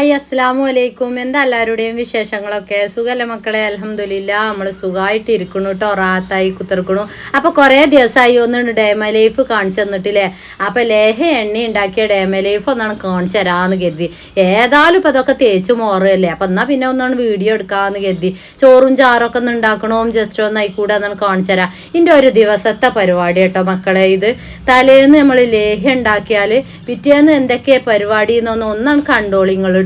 Hi അസ്സാമു അലൈക്കും. എന്താ എല്ലാവരുടെയും വിശേഷങ്ങളൊക്കെ? സുഖല്ല മക്കളെ? അലഹമില്ല നമ്മൾ സുഖമായിട്ട് ഇരിക്കണു കേട്ടോ റാത്തായി കുത്തിർക്കണു അപ്പോൾ കുറേ ദിവസമായി ഒന്ന് ഡേമ ലൈഫ് കാണിച്ചു തന്നിട്ടില്ലേ? അപ്പോൾ ലേഹ എണ്ണ ഉണ്ടാക്കിയ ഡേമ ലൈഫ് ഒന്നാണ് കാണിച്ചു തരാമെന്ന് കരുതി. ഏതായാലും ഇപ്പോൾ അതൊക്കെ തേച്ചു മോറല്ലേ അപ്പൊ എന്നാൽ പിന്നെ ഒന്നാണ് വീഡിയോ എടുക്കാന്ന് കരുതി. ചോറും ചാറൊക്കെ ഒന്ന് ഉണ്ടാക്കണോ? ജസ്റ്റ് ഒന്ന് ആയിക്കൂടെ എന്നാണ് കാണിച്ചു തരാം. ഇതിന്റെ ഒരു ദിവസത്തെ പരിപാടി കേട്ടോ മക്കളെ ഇത്. തലേന്ന് നമ്മൾ ലേഹ ഉണ്ടാക്കിയാൽ പിറ്റേന്ന് എന്തൊക്കെ പരിപാടി എന്നൊന്ന് ഒന്നാണ് കണ്ടോളിങ്ങൾ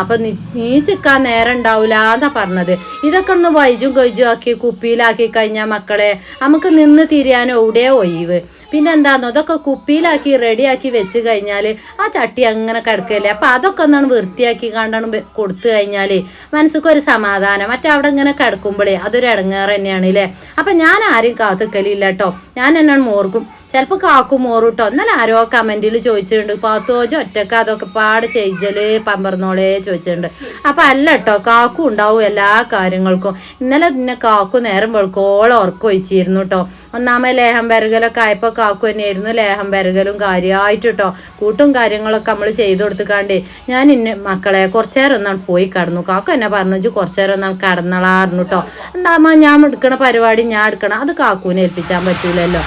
അപ്പൊ നീ നീ ചിക്കാൻ നേരം ഉണ്ടാവില്ല എന്നാ പറഞ്ഞത്. ഇതൊക്കെ ഒന്ന് വൈജും കൊയ്ജും ആക്കി കുപ്പിയിലാക്കി കഴിഞ്ഞാൽ മക്കളെ നമുക്ക് നിന്ന് തിരിയാൻ എവിടെ ഒഴിവ്? പിന്നെ എന്താന്നോ അതൊക്കെ കുപ്പിയിലാക്കി റെഡിയാക്കി വെച്ച് കഴിഞ്ഞാൽ ആ ചട്ടി അങ്ങനെ കിടക്കല്ലേ? അപ്പം അതൊക്കെ ഒന്നാണ് വൃത്തിയാക്കി കണ്ടാണ് കൊടുത്തു കഴിഞ്ഞാൽ മനസ്സിക്കൊരു സമാധാനം. മറ്റേ അവിടെ ഇങ്ങനെ കിടക്കുമ്പോഴേ അതൊരു ഇടങ്ങേറ് തന്നെയാണ് അല്ലേ അപ്പം ഞാൻ ആരും കാത്തുക്കലില്ല കേട്ടോ ഞാൻ എന്നാണ് മോർക്കും ചിലപ്പോൾ കാക്കും മോറൂട്ടോ എന്നാൽ ആരോ കമന്റിൽ ചോദിച്ചിട്ടുണ്ട്. പാത്തോജ് ഒറ്റക്ക അതൊക്കെ പാട് ചെയ്ജൽ പമ്പർന്നോളെ ചോദിച്ചിട്ടുണ്ട്. അപ്പം അല്ല കേട്ടോ കാക്കും ഉണ്ടാവും എല്ലാ കാര്യങ്ങൾക്കും. ഇന്നലെ പിന്നെ കാക്കു നേരം വെളുക്കോളം ഉറക്കം ഒഴിച്ചിരുന്നു കേട്ടോ ഒന്നാമത് ലേഹം വരകലൊക്കെ ആയപ്പോൾ കാക്കു തന്നെയായിരുന്നു ലേഹം വരകലും കാര്യമായിട്ട് കേട്ടോ കൂട്ടും കാര്യങ്ങളൊക്കെ നമ്മൾ ചെയ്തു കൊടുത്തുകാണ്ട് ഞാൻ ഇന്ന മക്കളെ കുറച്ചു നേരം ഒന്നാണ് പോയി കടന്നു. കാക്കു എന്നെ പറഞ്ഞു കുറച്ചു നേരം ഒന്നാണ് കടന്നളായിരുന്നു കേട്ടോ എന്താകുമ്പോൾ ഞാൻ എടുക്കണ പരിപാടി ഞാൻ എടുക്കണം അത് കാക്കൂനെ ഏൽപ്പിച്ചാൻ പറ്റൂലല്ലോ.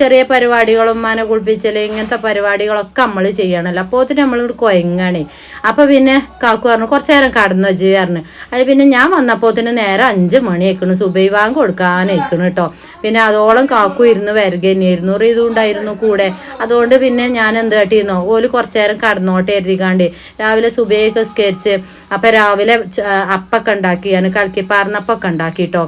ചെറിയ പരിപാടികളും മന കുളിപ്പിച്ചൽ ഇങ്ങനത്തെ പരിപാടികളൊക്കെ നമ്മൾ ചെയ്യണമല്ലോ അപ്പോൾ നമ്മൾ ഇവിടെ കൊയങ്ങാണ്. അപ്പോൾ പിന്നെ കാക്കു പറഞ്ഞു കുറച്ച് നേരം കടന്നു വെച്ച് പറഞ്ഞു. അത് പിന്നെ ഞാൻ വന്നപ്പോൾ തന്നെ നേരെ അഞ്ച് മണി ആയിക്കണു സുബൈ വാങ്ങ് കൊടുക്കാനായിക്കണു കേട്ടോ പിന്നെ അതോളം കാക്കു ഇരുന്ന് വരിക തന്നെയായിരുന്നു ഇതുണ്ടായിരുന്നു കൂടെ. അതുകൊണ്ട് പിന്നെ ഞാൻ എന്ത് കാട്ടിയിരുന്നോ ഓൽ കുറച്ച് നേരം കടന്നോട്ടെ എഴുതിക്കാണ്ട് രാവിലെ സുബൈയൊക്കെ സ്കരിച്ച് അപ്പം രാവിലെ അപ്പൊക്കെ ഉണ്ടാക്കി ഞാൻ കലക്കി പാർന്നപ്പൊക്കെ ഉണ്ടാക്കി കേട്ടോ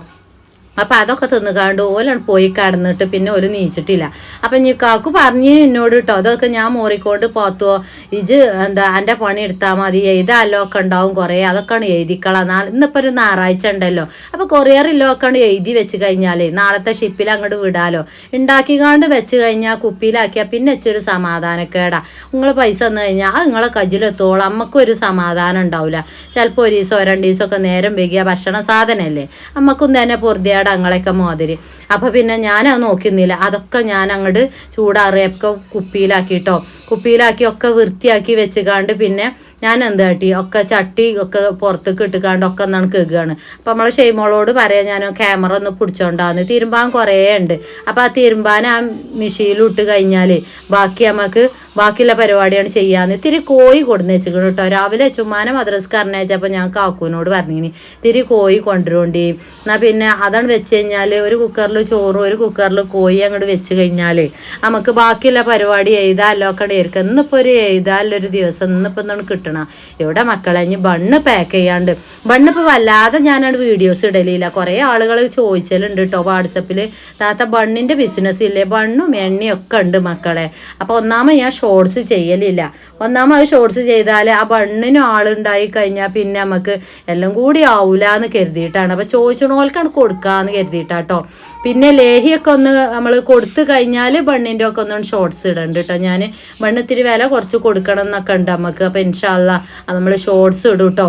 അപ്പം അതൊക്കെ തിന്നുകാണ്ട് ഓലാണ് പോയി കടന്നിട്ട് പിന്നെ ഒരു നീച്ചിട്ടില്ല. അപ്പം നീ കാക്കു പറഞ്ഞു എന്നോട് കേട്ടോ അതൊക്കെ ഞാൻ മോറിക്കൊണ്ട് പോത്തുവോ? ഇജ് എന്താ എന്റെ പണി എടുത്താൽ മതി എഴുതാല്ലോ ഒക്കെ ഉണ്ടാവും കുറേ അതൊക്കെയാണ് എഴുതിക്കളാം. നാളെ ഇന്നിപ്പോൾ ഒരു ഞായറാഴ്ച ഉണ്ടല്ലോ. അപ്പോൾ കൊറിയറിലോ ഒക്കെയാണ് എഴുതി വെച്ച് കഴിഞ്ഞാൽ നാളത്തെ ഷിപ്പിൽ അങ്ങോട്ട് വിടാലോ. ഉണ്ടാക്കിക്കാണ്ട് വെച്ച് കഴിഞ്ഞാൽ കുപ്പിയിലാക്കിയാൽ പിന്നെ വെച്ചൊരു സമാധാനക്കേടാ. നിങ്ങൾ പൈസ തന്നു കഴിഞ്ഞാൽ അത് നിങ്ങളെ കജിലെത്തോളം അമ്മക്കൊരു സമാധാനം ഉണ്ടാവില്ല ചിലപ്പോൾ ഒരു ദിവസം രണ്ട് ദിവസമൊക്കെ നേരം വൈകിയ ഭക്ഷണ സാധനമല്ലേ അമ്മക്കും തന്നെ പൊറുതിയാട് അങ്ങളൊക്കെ മാതിരി. അപ്പോൾ പിന്നെ ഞാനത് നോക്കുന്നില്ല. അതൊക്കെ ഞാൻ അങ്ങോട്ട് ചൂടാറിയൊക്കെ കുപ്പിയിലാക്കിട്ടോ. കുപ്പിയിലാക്കി ഒക്കെ വൃത്തിയാക്കി വെച്ചുകാണ്ട് പിന്നെ ഞാൻ എന്താ കാട്ടി ഒക്കെ ചട്ടി ഒക്കെ പുറത്തേക്ക് ഇട്ടുകാണ്ട് ഒക്കെ എന്നാണ് കേൾക്കുകയാണ് അപ്പം നമ്മളെ ഷെയ്മോളോട് പറയാം ഞാൻ ക്യാമറ ഒന്ന് പിടിച്ചോണ്ടാന്ന്. തിരുമ്പാൻ കുറേ ഉണ്ട്. അപ്പം ആ തിരുമ്പാൻ ആ മെഷീനിൽ ഇട്ട് കഴിഞ്ഞാൽ ബാക്കി നമുക്ക് ബാക്കിയുള്ള പരിപാടിയാണ് ചെയ്യാന്ന് ഇത്തിരി കോഴി കൊടുന്ന് വെച്ചിരിക്കണം കേട്ടോ രാവിലെ ചുമ്മാനെ മദ്രസ് കറണേച്ചപ്പോൾ ഞാൻ കാക്കൂനോട് പറഞ്ഞിനി ഇത്തിരി കോഴി കൊണ്ടുവരണ്ടി. എന്നാൽ പിന്നെ അതാണ് വെച്ച് കഴിഞ്ഞാൽ ഒരു കുക്കറിൽ ചോറും ഒരു കുക്കറിൽ കോഴി അങ്ങോട്ട് വെച്ച് കഴിഞ്ഞാൽ നമുക്ക് ബാക്കിയുള്ള പരിപാടി എഴുതാമല്ലോ ഒക്കെ ഇരിക്കുക ഇന്നിപ്പോൾ ഒരു എഴുതാല്ലൊരു ദിവസം ഇന്നിപ്പോൾ എന്താണ് കിട്ടണം ഇവിടെ മക്കളെ ഇനി ബണ്ണ് പാക്ക് ചെയ്യാണ്ട്. ബണ്ണ് ഇപ്പോൾ വല്ലാതെ ഞാനാണ് വീഡിയോസ് ഇടലില്ല. കുറേ ആളുകൾ ചോദിച്ചലുണ്ട് കേട്ടോ വാട്സപ്പിൽ താത്ത ബണ്ണിന്റെ ബിസിനസ് ഇല്ലേ? ബണ്ണും എണ്ണയും ഒക്കെ ഉണ്ട് മക്കളെ. അപ്പോൾ ഒന്നാമത് ഞാൻ ഷോർട്സ് ചെയ്യലില്ല. ഒന്നാമത് ഷോർട്സ് ചെയ്താൽ ആ ബണ്ണിനും ആളുണ്ടായി കഴിഞ്ഞാൽ പിന്നെ നമുക്ക് എല്ലാം കൂടി ആവൂല എന്ന് കരുതിയിട്ടാണ്. അപ്പോൾ ചോദിച്ചണോൽക്കാണ് കൊടുക്കാന്ന് കരുതിയിട്ടാട്ടോ പിന്നെ ലേഹിയൊക്കെ ഒന്ന് നമ്മൾ കൊടുത്തു കഴിഞ്ഞാൽ ബണ്ണിന്റെ ഒക്കെ ഒന്ന് ഷോർട്സ് ഇടണ്ട് കേട്ടോ ഞാൻ ബണ്ണ് ഇത്തിരി വില കുറച്ച് കൊടുക്കണം എന്നൊക്കെ ഉണ്ട് നമുക്ക് അപ്പോൾ ഇൻഷാല്ല നമ്മൾ ഷോർട്സ് ഇടും കേട്ടോ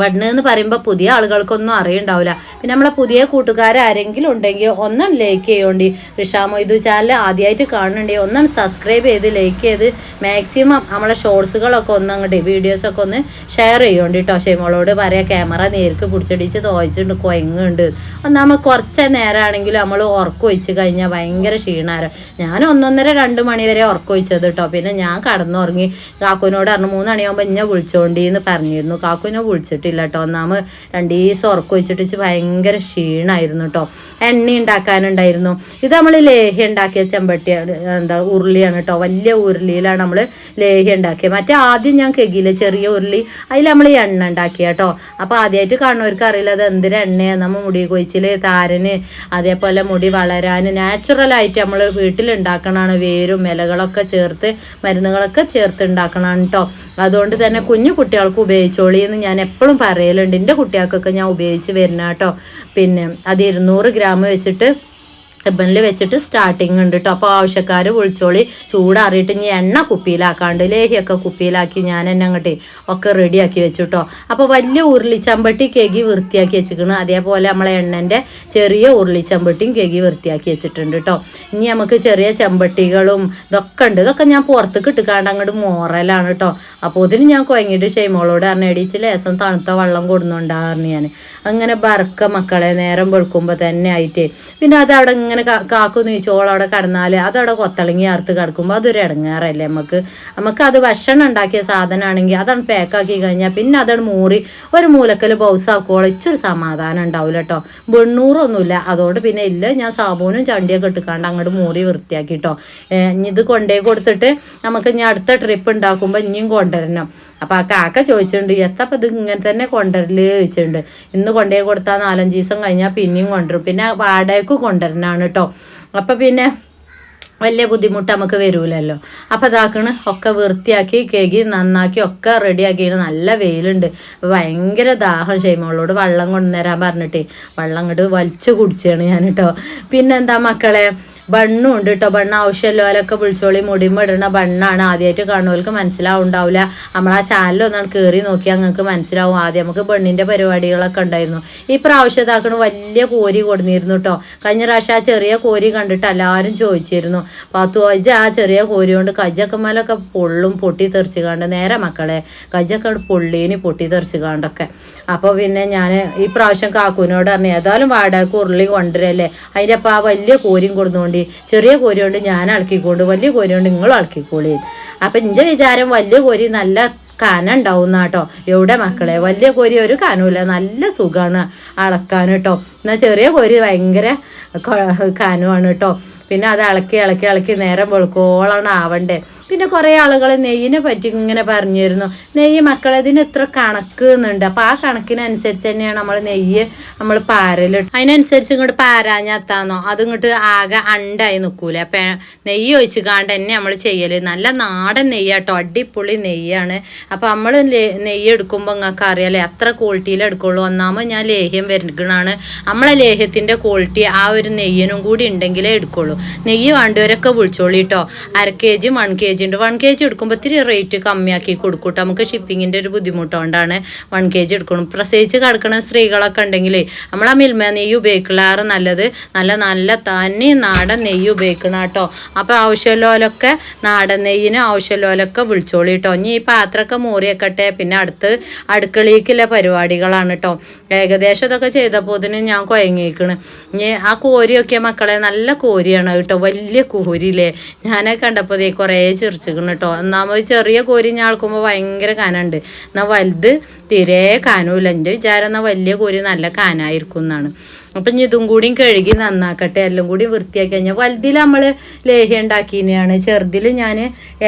ബണ്ണ് എന്ന് പറയുമ്പോൾ പുതിയ ആളുകൾക്കൊന്നും അറിയണ്ടാവില്ല പിന്നെ നമ്മളെ പുതിയ കൂട്ടുകാരാരെങ്കിലും ഉണ്ടെങ്കിൽ ഒന്നും ലൈക്ക് ചെയ്യോണ്ടി. റിഷാമൊയ്തു ചാനൽ ആദ്യമായിട്ട് കാണുന്നുണ്ടെങ്കിൽ ഒന്നും സബ്സ്ക്രൈബ് ചെയ്ത് ലൈക്ക് ചെയ്ത് മാക്സിമം നമ്മളെ ഷോർട്സുകളൊക്കെ ഒന്ന് അങ്ങോട്ട് വീഡിയോസൊക്കെ ഒന്ന് ഷെയർ ചെയ്യോണ്ടി കേട്ടോ ഷെയ്മോളോട് പറയാം ക്യാമറ നേർക്ക് പിടിച്ചടിച്ച് തോച്ചിട്ടുണ്ട് കൊയങ്ങുണ്ട് നമ്മൾ കുറച്ച് നേരമാണെങ്കിലും നമ്മൾ ഉറക്കൊഴിച്ച് കഴിഞ്ഞാൽ ഭയങ്കര ക്ഷീണാരം. ഞാൻ ഒന്നൊന്നര രണ്ട് മണി വരെ ഉറക്കം ഒഴിച്ചത് കേട്ടോ പിന്നെ ഞാൻ കടന്നുറങ്ങി. കാക്കുവിനോട് പറഞ്ഞു മൂന്ന് മണിയാകുമ്പോൾ ഇന്നെ വിളിച്ചോണ്ടി എന്ന് പറഞ്ഞിരുന്നു. കാക്കുവിനെ വിളിച്ചിട്ടില്ല കേട്ടോ ഒന്നാമത് രണ്ട് ദിവസം ഉറക്കം വെച്ചിട്ട് വെച്ച് ഭയങ്കര ക്ഷീണമായിരുന്നു കേട്ടോ എണ്ണ ഉണ്ടാക്കാനുണ്ടായിരുന്നു. ഇത് നമ്മൾ ലേഹി ഉണ്ടാക്കിയ ചെമ്പട്ടി എന്താ ഉരുളിയാണ് കേട്ടോ വലിയ ഉരുളിയിലാണ് നമ്മൾ ലേഹി ഉണ്ടാക്കിയത്. മറ്റേ ആദ്യം ഞാൻ കെകിയില്ല ചെറിയ ഉരുളി അതിൽ നമ്മൾ എണ്ണ ഉണ്ടാക്കിയ കേട്ടോ അപ്പോൾ ആദ്യമായിട്ട് കാണുന്നവർക്ക് അറിയില്ല അത് എന്തൊരു എണ്ണയാണ് നമ്മൾ മുടി കൊഴിച്ചിൽ താരന് അതേപോലെ മുടി വളരാൻ നാച്ചുറലായിട്ട് നമ്മൾ വീട്ടിലുണ്ടാക്കണതാണ് വേരും ഇലകളൊക്കെ ചേർത്ത് മരുന്നുകളൊക്കെ ചേർത്ത് ഉണ്ടാക്കണം കേട്ടോ അതുകൊണ്ട് തന്നെ കുഞ്ഞു കുട്ടികൾക്ക് ഉപയോഗിച്ചോളി എന്ന് ഞാൻ എപ്പോഴും പറയലുണ്ട്. എന്റെ കുട്ടികൾക്കൊക്കെ ഞാൻ ഉപയോഗിച്ച് വരുന്ന കേട്ടോ. പിന്നെ അത് ഇരുന്നൂറ് ഗ്രാം വെച്ചിട്ട് റിബണിൽ വെച്ചിട്ട് സ്റ്റാർട്ടിങ് ഉണ്ട് കേട്ടോ അപ്പോൾ ആവശ്യക്കാർ വിളിച്ചോളി. ചൂടാറിയിട്ട് ഇനി എണ്ണ കുപ്പിയിലാക്കാണ്ട് ലേഹിയൊക്കെ കുപ്പിയിലാക്കി ഞാൻ എന്നെ അങ്ങോട്ടേ ഒക്കെ റെഡിയാക്കി വെച്ചു കേട്ടോ അപ്പോൾ വലിയ ഉരുളിച്ചമ്പട്ടി കേകി വൃത്തിയാക്കി വെച്ചിരിക്കണം. അതേപോലെ നമ്മളെ എണ്ണന്റെ ചെറിയ ഉരുളിച്ചമ്പട്ടിയും കേകി വൃത്തിയാക്കി വെച്ചിട്ടുണ്ട് കേട്ടോ ഇനി നമുക്ക് ചെറിയ ചെമ്പട്ടികളും ഇതൊക്കെ ഉണ്ട് ഇതൊക്കെ ഞാൻ പുറത്തേക്ക് ഇട്ടുകാണ്ട് അങ്ങോട്ട് മോറലാണ് കേട്ടോ അപ്പോൾ ഇതിന് ഞാൻ കുഴങ്ങിയിട്ട് ഷെയ്മോളോട് അറിഞ്ഞ എടീച്ച് ലേസം തണുത്ത വെള്ളം കൊടുന്നുണ്ടായിരുന്നു ഞാൻ അങ്ങനെ ബറക്ക മക്കളെ നേരം വെളുക്കുമ്പോൾ തന്നെ ആയിട്ടേ. പിന്നെ അത് അവിടെ ഇങ്ങനെ കാ- കാക്കുന്ന് ചോദിച്ചു അവിടെ കിടന്നാൽ അതവിടെ കൊത്തളങ്ങി അറുത്ത് കിടക്കുമ്പോൾ അതൊരു ഇടങ്ങാറല്ലേ നമുക്ക് നമുക്ക് അത് ഭക്ഷണം ഉണ്ടാക്കിയ സാധനമാണെങ്കിൽ അതാണ് പാക്കാക്കി കഴിഞ്ഞാൽ പിന്നെ അതാണ് മൂറി ഒരു മൂലക്കൽ ബൗസാക്കോളം ഇച്ചൊരു സമാധാനം ഉണ്ടാവില്ല കേട്ടോ വെണ്ണൂറൊന്നുമില്ല. അതുകൊണ്ട് പിന്നെ ഇല്ല ഞാൻ സാബൂനും ചണ്ടിയൊക്കെ ഇട്ടുക്കാണ്ട് അങ്ങോട്ട് മൂറി വൃത്തിയാക്കി കേട്ടോ ഇത് കൊണ്ടേ കൊടുത്തിട്ട് നമുക്ക് ഇനി അടുത്ത ട്രിപ്പ് ഉണ്ടാക്കുമ്പോൾ ഇനിയും കൊണ്ടുവരണം. അപ്പോൾ ആ കാക്ക ചോദിച്ചിട്ടുണ്ട് എത്തപ്പോൾ ഇത് ഇങ്ങനെ തന്നെ കൊണ്ടുവരൽ? ചോദിച്ചിട്ടുണ്ട്. ഇന്ന് കൊണ്ടേ കൊടുത്താൽ നാലഞ്ച് ദിവസം കഴിഞ്ഞാൽ പിന്നെയും കൊണ്ടുവരും. പിന്നെ വാടകയ്ക്ക് കൊണ്ടുവരണാണ് കേട്ടോ അപ്പോൾ പിന്നെ വലിയ ബുദ്ധിമുട്ട് നമുക്ക് വരൂലല്ലോ. അപ്പോൾ അതാക്കണ് ഒക്കെ വൃത്തിയാക്കി കേകി നന്നാക്കി ഒക്കെ റെഡിയാക്കിയിട്ട് നല്ല വെയിലുണ്ട്. ഭയങ്കര ദാഹം ഷെയ്മോളോട് വെള്ളം കൊണ്ടുവരാൻ പറഞ്ഞിട്ടേ വെള്ളം ഇങ്ങോട്ട് വലിച്ചു കുടിച്ചാണ് ഞാൻ കേട്ടോ പിന്നെന്താ മക്കളെ? ബണ്ണും ഉണ്ട് കേട്ടോ ബണ്ണ് ആവശ്യമുള്ളവരൊക്കെ വിളിച്ചോളി. മുടിമ്പ് ഇടുന്ന ബണ്ണാണ്. ആദ്യമായിട്ട് കാണുന്നവർക്ക് മനസ്സിലാവുണ്ടാവില്ല നമ്മൾ ആ ചാനലൊന്നാണ് കയറി നോക്കിയാൽ നിങ്ങൾക്ക് മനസ്സിലാവും. ആദ്യം നമുക്ക് ബണ്ണിന്റെ പരിപാടികളൊക്കെ ഉണ്ടായിരുന്നു. ഈ പ്രാവശ്യം ഇതാക്കണ വലിയ കോരി കൊടുന്നിരുന്നു കേട്ടോ കഴിഞ്ഞ പ്രാവശ്യം ആ ചെറിയ കോരി കണ്ടിട്ട് എല്ലാവരും ചോദിച്ചിരുന്നു. പത്തു അജ ആ ചെറിയ കോരി കൊണ്ട് മേലൊക്കെ പൊള്ളും പൊട്ടി തെറിച്ച് കാണ്ട്. നേരെ മക്കളെ കജ്ജൊക്കെ പൊള്ളീന് പൊട്ടി തെറിച്ച് കാണ്ടൊക്കെ. അപ്പോൾ പിന്നെ ഞാൻ ഈ പ്രാവശ്യം കാക്കുവിനോട് പറഞ്ഞു ഏതായാലും വാടക ഉരുളി കൊണ്ടുവരല്ലേ? അതിന്റെ അപ്പം ആ വലിയ കോരിയും കൊടുന്നുകൊണ്ട് ചെറിയ കോരി കൊണ്ട് ഞാൻ അളക്കിക്കൊണ്ട് വലിയ കോരി കൊണ്ട് നിങ്ങൾ അളക്കിക്കോളി അപ്പം എന്റെ വിചാരം വലിയ കോരി നല്ല കന ഉണ്ടാവുന്ന കേട്ടോ. എവിടെ മക്കളെ? വലിയ കോരി ഒരു കനമില്ല നല്ല സുഖമാണ് അളക്കാൻ കേട്ടോ. എന്നാൽ ചെറിയ കോരി ഭയങ്കര കനുവാണ് കേട്ടോ. പിന്നെ അത് ഇളക്കി ഇളക്കി ഇളക്കി നേരം വെളുക്കോളാണ് ആവണ്ടേ. പിന്നെ കുറേ ആളുകൾ നെയ്യിനെ പറ്റി ഇങ്ങനെ പറഞ്ഞിരുന്നു. നെയ്യ് മക്കളെ ഇതിന് ഇത്ര കണക്ക് എന്നുണ്ട് അപ്പം ആ കണക്കിനനുസരിച്ച് തന്നെയാണ് നമ്മൾ നെയ്യ് നമ്മൾ പാരൽ അതിനനുസരിച്ച് ഇങ്ങോട്ട് പാരാഞ്ഞാത്താന്നോ അത് ഇങ്ങോട്ട് ആകെ അണ്ടായി നിൽക്കൂല അപ്പം നെയ്യ് ഒഴിച്ച് കാണ്ട് തന്നെ നമ്മൾ ചെയ്യൽ നല്ല നാടൻ നെയ്യാട്ടോ അടിപൊളി നെയ്യാണ്. അപ്പം നമ്മൾ നെയ്യ് എടുക്കുമ്പോൾ നിങ്ങൾക്ക് അറിയാലേ അത്ര ക്വാളിറ്റിയിൽ എടുക്കുള്ളൂ. ഒന്നാമത് ഞാൻ ലേഹ്യം വരുന്നതാണ്. നമ്മളെ ലേഹ്യത്തിന്റെ ക്വാളിറ്റി ആ ഒരു നെയ്യനും കൂടി ഉണ്ടെങ്കിലേ എടുക്കുള്ളൂ. നെയ്യ് വേണ്ടവരൊക്കെ വിളിച്ചോളൂ കേട്ടോ അര K G one K G ഉണ്ട്. വൺ കെ ജി എടുക്കുമ്പോൾ ഇത്തിരി റേറ്റ് കമ്മിയാക്കി കൊടുക്കൂട്ടോ കേട്ടോ നമുക്ക് ഷിപ്പിങ്ങിന്റെ ഒരു ബുദ്ധിമുട്ടുകൊണ്ടാണ് വൺ കെ ജി എടുക്കണം പ്രസവിച്ച് കിടക്കുന്ന സ്ത്രീകളൊക്കെ ഉണ്ടെങ്കിലേ നമ്മൾ ആ മിൽമ നെയ്യ് ഉപയോഗിക്കലാറ് നല്ലത്. നല്ല നല്ല തനി നാടൻ നെയ്യ് ഉപയോഗിക്കണം കേട്ടോ അപ്പോൾ ആവശ്യമുള്ളവരൊക്കെ നാടൻ നെയ്യിന് ആവശ്യമുള്ളവരൊക്കെ വിളിച്ചോളി കേട്ടോ ഇനി ഈ പാത്രമൊക്കെ മൂറിയേക്കട്ടെ. പിന്നെ അടുത്ത് അടുക്കളയിലേക്കുള്ള പരിപാടികളാണ് കേട്ടോ ഏകദേശം ഇതൊക്കെ ചെയ്തപ്പോൾ ഞാൻ കുഴങ്ങിയേക്കണ് ഇനി ആ കോരിയൊക്കെ മക്കളെ നല്ല കോരിയാണ് കേട്ടോ വലിയ കോരിയില്ലേ. ഞാനൊക്കെ കണ്ടപ്പോൾ കുറേ കുറേ ചിരിച്ചിക്കണം കേട്ടോ. ഒന്നാമത് ചെറിയ കോരി ആൾക്കുമ്പോൾ ഭയങ്കര കനുണ്ട്. എന്നാൽ വലുത് തീരെ കനൂല എന്റെ വിചാരം എന്നാൽ വലിയ കോരി നല്ല കനായിരിക്കും എന്നാണ്. അപ്പം ഇനി ഇതും കൂടിയും കഴുകി നന്നാക്കട്ടെ എല്ലാം കൂടി വൃത്തിയാക്കി കഴിഞ്ഞാൽ വലുതിൽ നമ്മൾ ലേഹ്യം ഉണ്ടാക്കിയാണ് ചെറുതിൽ ഞാൻ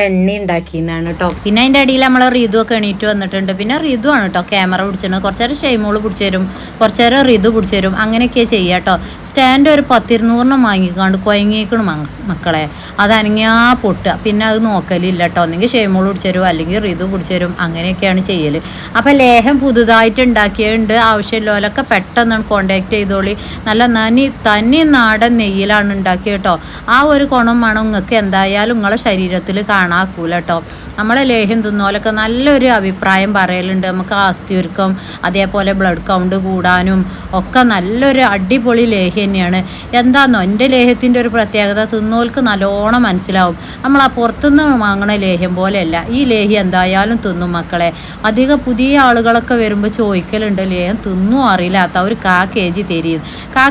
എണ്ണ ഉണ്ടാക്കിയാണ് കേട്ടോ പിന്നെ അതിന്റെ ഇടയിൽ നമ്മൾ റിതു ഒക്കെ എണീറ്റ് വന്നിട്ടുണ്ട്. പിന്നെ റിതു ആണ് കേട്ടോ ക്യാമറ പിടിച്ചിട്ടുണ്ട് കുറച്ച് നേരം ഷെയ്മോൾ പിടിച്ചു തരും കുറച്ച് നേരം റിതു പിടിച്ചു തരും അങ്ങനെയൊക്കെ ചെയ്യുക കേട്ടോ സ്റ്റാൻഡ് ഒരു പത്തിരുന്നൂറിനും വാങ്ങിക്കാണ്ട് കുഴങ്ങിയേക്കണം മക്കളെ. അത് അനങ്ങിയാ പൊട്ടുക. പിന്നെ അത് നോക്കലില്ല കേട്ടോ ഒന്നെങ്കിൽ ഷെയ്മോൾ പിടിച്ചു തരും അല്ലെങ്കിൽ റിതു പിടിച്ചു തരും അങ്ങനെയൊക്കെയാണ് ചെയ്യൽ അപ്പം ലേഹം പുതുതായിട്ട് ഉണ്ടാക്കിയുണ്ട് ആവശ്യമുള്ളവരൊക്കെ പെട്ടെന്ന് കോണ്ടാക്ട് ചെയ്തോളി. നല്ല നനി തനി നാടൻ നെയ്യിലാണ് ഉണ്ടാക്കിയത് കേട്ടോ ആ ഒരു ഗുണം വേണം നിങ്ങൾക്ക് എന്തായാലും നിങ്ങളെ ശരീരത്തിൽ കാണാക്കൂല കേട്ടോ നമ്മളെ ലേഹ്യം തിന്നോലൊക്കെ നല്ലൊരു അഭിപ്രായം പറയലുണ്ട്. നമുക്ക് ആസ്തിയൊരുക്കം അതേപോലെ ബ്ലഡ് കൗണ്ട് കൂടാനും ഒക്കെ നല്ലൊരു അടിപൊളി ലേഹ്യം തന്നെയാണ്. എന്താണെന്നോ എന്റെ ലേഹ്യത്തിന്റെ ഒരു പ്രത്യേകത തിന്നോൽക്ക് നല്ലോണം മനസ്സിലാവും. നമ്മൾ ആ പുറത്തുനിന്ന് വാങ്ങണ ലേഹ്യം പോലെയല്ല. ഈ ലേഹ്യം എന്തായാലും തിന്നും മക്കളെ. അധികം പുതിയ ആളുകളൊക്കെ വരുമ്പോൾ ചോദിക്കലുണ്ട് ലേഹ്യം തിന്നും? അറിയില്ലാത്ത ഒരു കാ കെ ജി തരും കാ